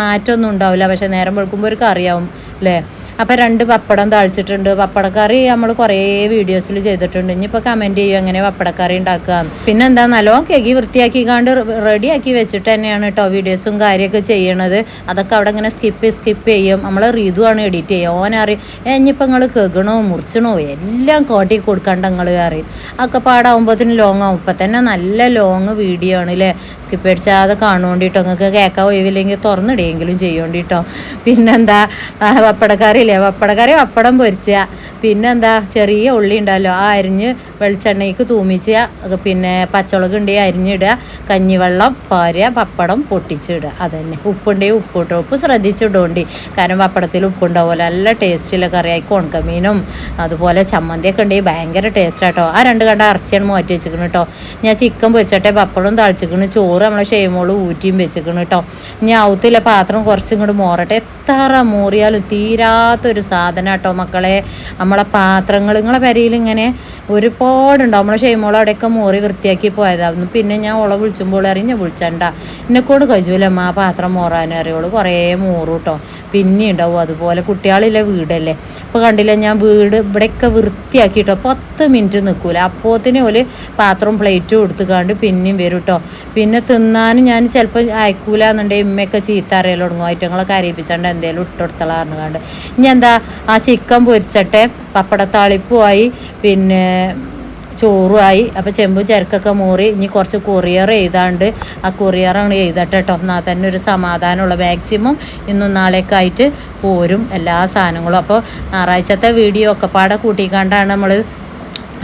മാറ്റമൊന്നും ഉണ്ടാവില്ല പക്ഷേ നേരം വെളുക്കുമ്പോൾ ഒരു കറിയാവും അല്ലേ അപ്പം രണ്ട് പപ്പടം താഴ്ച്ചിട്ടുണ്ട് പപ്പടക്കറി നമ്മൾ കുറേ വീഡിയോസിൽ ചെയ്തിട്ടുണ്ട്. ഇനിയിപ്പോൾ കമന്റ് ചെയ്യും എങ്ങനെ പപ്പടക്കറി ഉണ്ടാക്കുക. പിന്നെ എന്താ നല്ലോണം കേക്ക് വൃത്തിയാക്കി കാണ്ട് റെഡിയാക്കി വെച്ചിട്ട് തന്നെയാണ് കേട്ടോ വീഡിയോസും കാര്യമൊക്കെ ചെയ്യണത്. അതൊക്കെ അവിടെ ഇങ്ങനെ സ്കിപ്പ് സ്കിപ്പ് ചെയ്യും. നമ്മൾ റീതുവാണ് എഡിറ്റ് ചെയ്യുക ഓനറിയും ഇനിയിപ്പോൾ നിങ്ങൾ കേൾക്കണോ മുറിച്ചണോ എല്ലാം കോട്ടി കൊടുക്കണ്ട നിങ്ങൾ അറിയും അതൊക്കെ പാടാവുമ്പോഴത്തേന് ലോങ് ആവും. ഇപ്പം തന്നെ നല്ല ലോങ് വീഡിയോ ആണ് അല്ലേ സ്കിപ്പ് അടിച്ചാതെ കാണുകൊണ്ടിട്ടോ നിങ്ങൾക്ക് കേൾക്കാൻ ഒഴിവില്ലെങ്കിൽ തുറന്നിടുകയെങ്കിലും ചെയ്യേണ്ടിട്ടോ പിന്നെന്താ പപ്പടക്കറി ഇല്ലേ പപ്പടക്കറി പപ്പടം പൊരിച്ച. പിന്നെന്താ? ചെറിയ ഉള്ളി ഉണ്ടല്ലോ ആ അരിഞ്ഞ് വെളിച്ചെണ്ണയ്ക്ക് തൂമിച്ച് പിന്നെ പച്ചമുളക് ഉണ്ടെങ്കിൽ അരിഞ്ഞിടുക കഞ്ഞിവെള്ളം പാരുക പപ്പടം പൊട്ടിച്ചിടുക അതന്നെ. ഉപ്പുണ്ടെങ്കിൽ ഉപ്പിട്ട ഉപ്പ് ശ്രദ്ധിച്ചിടുകൊണ്ട് കാരണം പപ്പടത്തിൽ ഉപ്പുണ്ടാവുമല്ലോ നല്ല ടേസ്റ്റിലെ കറിയായി കോൺകമീനും അതുപോലെ ചമ്മന്തിയൊക്കെ ഉണ്ടെങ്കിൽ ഭയങ്കര ടേസ്റ്റ് ടേസ്റ്റാട്ടോ ആ രണ്ട് കണ്ട ഇറച്ചിയാണ് മാറ്റി വെച്ചിരിക്കണം കേട്ടോ ഞാൻ ചിക്കൻ പൊരിച്ചട്ടെ പപ്പടം തളിച്ചിരിക്കണം ചോറ് നമ്മളെ ഷെയ്മോൾ ഊറ്റിയും വെച്ചിരിക്കണം കേട്ടോ ഞാൻ ആവത്തില്ല പാത്രം കുറച്ചും കൂടി മോറട്ടെ. എത്ര മോറിയാലും തീരാത്തൊരു സാധനം കേട്ടോ മക്കളെ. നമ്മളെ പാത്രങ്ങൾ നിങ്ങളെ പെരയിൽ ഇങ്ങനെ ഒരുപാടുണ്ടാവും. നമ്മളെ ഷെയ്മോൾ അവിടെയൊക്കെ മോറി വൃത്തിയാക്കി പോയതായിരുന്നു. പിന്നെ ഞാൻ ഓളെ വിളിച്ചുമ്പോൾ ഞാൻ വിളിച്ചണ്ട. എന്നെക്കൊണ്ട് കഴിച്ചൂലമ്മ ആ പാത്രം മോറാനും അറിയുള്ളൂ കുറേ മോറും കേട്ടോ പിന്നെ ഉണ്ടാവും അതുപോലെ കുട്ടികളിലെ വീടല്ലേ. ഇപ്പോൾ കണ്ടില്ല ഞാൻ വീട് ഇവിടെയൊക്കെ വൃത്തിയാക്കിട്ടോ. പത്ത് മിനിറ്റ് നിൽക്കൂല അപ്പോത്തിന് ഒരു പാത്രവും പ്ലേറ്റും എടുത്തുകാണ്ട് പിന്നെയും വരും കേട്ടോ പിന്നെ തിന്നാനും ഞാൻ ചിലപ്പോൾ അയക്കൂല എന്നുണ്ടെങ്കിൽ ഇമ്മയൊക്കെ ചീത്ത അറിയാൻ തുടങ്ങും. ഐറ്റങ്ങളൊക്കെ കരയിപ്പിച്ചാണ്ട് എന്തേലും ഇട്ടുകൊടുത്തളാ പറഞ്ഞുകൊണ്ട് ഇനി എന്താ ആ ചിക്കൻ പൊരിച്ചട്ടെ. പപ്പടത്താളിപ്പുമായി പിന്നെ ചോറുമായി അപ്പോൾ ചെമ്പും ചരക്കൊക്കെ മൂറി ഇനി കുറച്ച് കൊറിയർ ചെയ്താണ്ട് ആ കൊറിയറാണ് എഴുതട്ടെ കേട്ടോ എന്നാൽ തന്നെ ഒരു സമാധാനമുള്ള മാക്സിമം ഇന്നും നാളെയൊക്കെ ആയിട്ട് പോരും എല്ലാ സാധനങ്ങളും. അപ്പോൾ ഞായറാഴ്ചത്തെ വീഡിയോ ഒക്കെ പാടെ കൂട്ടിക്കാണ്ടാണ് നമ്മൾ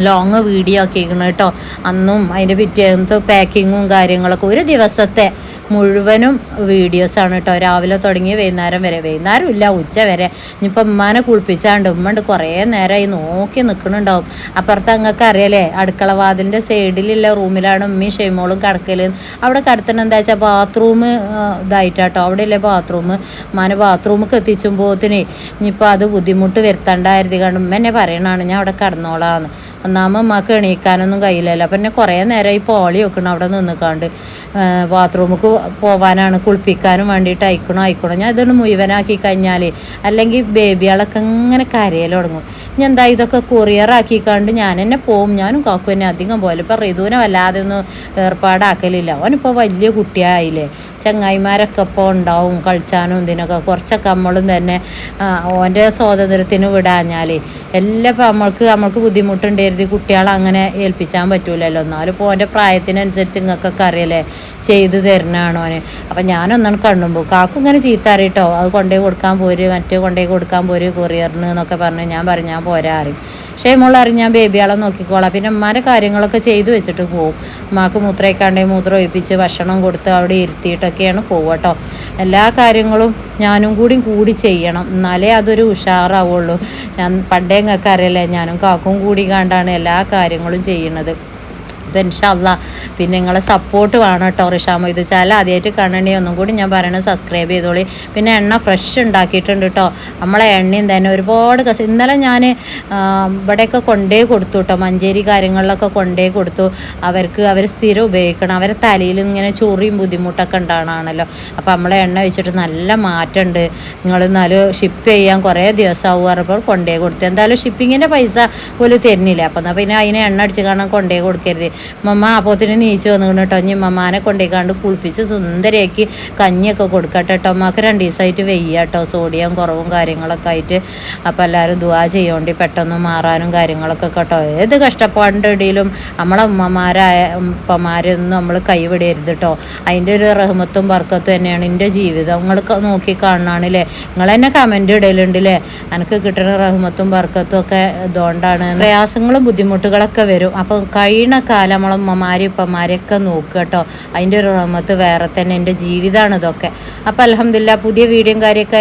ലോങ് വീഡിയോ ആക്കിയിരിക്കുന്നത് കേട്ടോ അന്നും അതിന്റെ പിറ്റേന്നത്തെ പാക്കിങ്ങും കാര്യങ്ങളൊക്കെ ഒരു ദിവസത്തെ മുഴുവനും വീഡിയോസാണ് കേട്ടോ. രാവിലെ തുടങ്ങി വൈകുന്നേരം വരെ. വൈകുന്നേരം ഇല്ല ഉച്ച വരെ. ഇനിയിപ്പോൾ ഉമ്മാനെ കുളിപ്പിച്ചാണ്ട് ഉമ്മണ്ട് കുറേ നേരമായി നോക്കി നിൽക്കുന്നുണ്ടാവും അപ്പുറത്ത് അങ്ങക്ക് അറിയാലേ അടുക്കള വാതിലിന്റെ സൈഡിലുള്ള റൂമിലാണ് ഉമ്മയും ഷെയ്മോളും കിടക്കൽ അവിടെ കിടത്തണം എന്താ വെച്ചാൽ ബാത്റൂം ഇതായിട്ടാട്ടോ അവിടെ ഇല്ലേ ബാത്റൂം ഉമ്മാനെ ബാത്റൂമിൽ എത്തിച്ചുമ്പോത്തിന് ഇനിയിപ്പോൾ അത് ബുദ്ധിമുട്ട് വരുത്തണ്ടായിരുന്നു. കാരണം ഉമ്മ എന്നെ പറയണാണ് ഞാൻ അവിടെ കിടന്നോളാന്ന്. ഒന്നാമത് ഉമ്മക്ക് എണീക്കാനൊന്നും കഴിയില്ലല്ലോ. അപ്പം എന്നെ കുറേ നേരം ഈ പോളി വെക്കണം അവിടെ നിന്നിക്കാണ്ട് ബാത്റൂമിക്ക് പോവാനാണ് കുളിപ്പിക്കാനും വേണ്ടിയിട്ട് അയക്കണോ അയക്കണോ. ഞാൻ ഇതൊന്ന് മുഴുവനാക്കി കഴിഞ്ഞാൽ അല്ലെങ്കിൽ ബേബികളൊക്കെ ഇങ്ങനെ കരയൽ തുടങ്ങും. ഞാൻ എന്താ ഇതൊക്കെ കൊറിയറാക്കി കണ്ട് ഞാൻ തന്നെ പോവും ഞാനും കാക്കും തന്നെ അധികം പോലെ ഇപ്പം റിതുവിനെ വല്ലാതെ ഒന്നും ഏർപ്പാടാക്കലില്ല. ഓനിപ്പോൾ വലിയ കുട്ടിയായില്ലേ. ചങ്ങായിമാരൊക്കെ ഇപ്പോൾ ഉണ്ടാവും കളിച്ചാനും ഇതിനൊക്കെ. കുറച്ചൊക്കെ നമ്മളും തന്നെ ഓന്റെ സ്വാതന്ത്ര്യത്തിന് വിടാഞ്ഞാൽ എല്ലാം ഇപ്പം നമ്മൾക്ക് നമ്മൾക്ക് ബുദ്ധിമുട്ടുണ്ടായിരുന്നു കുട്ടികളെ അങ്ങനെ ഏൽപ്പിച്ചാൻ പറ്റൂലല്ലോ. എന്നാലും ഇപ്പോൾ ഓന്റെ പ്രായത്തിനനുസരിച്ച് നിങ്ങൾക്കൊക്കെ അറിയല്ലേ ചെയ്ത് തരണാണ് ഓന്. അപ്പം ഞാനൊന്നാണ് കണ്ണുമ്പോൾ കാക്കും ഇങ്ങനെ ചീത്ത അറിയിട്ടോ അത് കൊണ്ടുപോയി കൊടുക്കാൻ പോര് മറ്റേ കൊണ്ടുപോയി കൊടുക്കാൻ പോര് കൊറിയറിന് എന്നൊക്കെ പറഞ്ഞ് ഞാൻ പറഞ്ഞു ഞാൻ പക്ഷേ മോൾ അറിഞ്ഞാൽ ബേബിയാളെ നോക്കിക്കോളാം. പിന്നെ അമ്മമാരെ കാര്യങ്ങളൊക്കെ ചെയ്തു വെച്ചിട്ട് പോവും. ഉമ്മാക്ക് മൂത്രയ്ക്കാണ്ടേ മൂത്രം ഒഴിപ്പിച്ച് ഭക്ഷണം കൊടുത്ത് അവിടെ ഇരുത്തിയിട്ടൊക്കെയാണ് പോവട്ടോ എല്ലാ കാര്യങ്ങളും ഞാനും കൂടി കൂടി ചെയ്യണം. എന്നാലേ അതൊരു ഉഷാറാവുള്ളൂ. ഞാൻ പണ്ടേ നിങ്ങൾക്ക് ഞാനും കാക്കും കൂടി കണ്ടാണ് എല്ലാ കാര്യങ്ങളും ചെയ്യണത് അപ്പം ഇൻഷല്ല പിന്നെ നിങ്ങളെ സപ്പോർട്ട് വേണം കേട്ടോ റിഷാമോ. ഇത് ചാല ആദ്യമായിട്ട് കാണണേ. ഒന്നും കൂടി ഞാൻ പറയണത് സബ്സ്ക്രൈബ് ചെയ്തോളി. പിന്നെ എണ്ണ ഫ്രഷ് ഉണ്ടാക്കിയിട്ടുണ്ട് കേട്ടോ നമ്മളെ എണ്ണയും തന്നെ ഒരുപാട് കസ ഇന്നലെ ഞാൻ ഇവിടെയൊക്കെ കൊണ്ടേ കൊടുത്തു കേട്ടോ മഞ്ചേരി കാര്യങ്ങളിലൊക്കെ കൊണ്ടേ കൊടുത്തു. അവർക്ക് അവർ സ്ഥിരം ഉപയോഗിക്കണം. അവരെ തലയിൽ ഇങ്ങനെ ചൊറിയും ബുദ്ധിമുട്ടൊക്കെ ഉണ്ടാകണമല്ലോ അപ്പോൾ നമ്മളെ എണ്ണ വെച്ചിട്ട് നല്ല മാറ്റമുണ്ട്. നിങ്ങൾ എന്നാലും ഷിപ്പ് ചെയ്യാൻ കുറേ ദിവസമാവും പറഞ്ഞപ്പോൾ കൊണ്ടേ കൊടുത്തു. എന്തായാലും ഷിപ്പിങ്ങിന്റെ പൈസ പോലും തരുന്നില്ല. അപ്പോൾ എന്നാൽ പിന്നെ അതിനെ എണ്ണ അടിച്ച് കാണാൻ കൊണ്ടേ കൊടുക്കരുത്. മമ്മ അപ്പോത്തിന് നീച്ച് വന്നു കേട്ടോ ഇനി മമ്മാനെ കൊണ്ടേക്കാണ്ട് കുളിപ്പിച്ച് സുന്ദരിയാക്കി കഞ്ഞിയൊക്കെ കൊടുക്കട്ടെ കേട്ടോ അമ്മയ്ക്ക് രണ്ട് ദിവസമായിട്ട് വെയ്യ കേട്ടോ സോഡിയം കുറവും കാര്യങ്ങളൊക്കെ ആയിട്ട്. അപ്പോൾ എല്ലാവരും ദുവാ ചെയ്യോണ്ടി പെട്ടെന്ന് മാറാനും കാര്യങ്ങളൊക്കെ കേട്ടോ ഏത് കഷ്ടപ്പാടിന്റെ ഇടയിലും നമ്മളെ ഉമ്മമാരായ ഉപ്പമാരൊന്നും നമ്മൾ കൈവിടരുത് കേട്ടോ അതിന്റെ ഒരു റഹ്മത്തും ബർക്കത്തും തന്നെയാണ് എന്റെ ജീവിതം. നിങ്ങൾ നോക്കി കാണാണല്ലേ നിങ്ങൾ തന്നെ കമന്റ് ഇടലുണ്ട് അല്ലേ എനിക്ക് കിട്ടുന്ന റഹ്മത്തും ബർക്കത്തും ഒക്കെ ഇതുകൊണ്ടാണ് പ്രയാസങ്ങളും ബുദ്ധിമുട്ടുകളൊക്കെ വരും. അപ്പോൾ കഴിയണ കാലം നമ്മളെ ഉമ്മമാരും ഉപ്പമാരെയൊക്കെ നോക്കുക കേട്ടോ. അതിന്റെ ഒരു റഹ്മത്ത് വേറെ തന്നെ എന്റെ ജീവിതമാണ് ഇതൊക്കെ. അപ്പോൾ അലഹമില്ല പുതിയ വീഡിയോയും കാര്യമൊക്കെ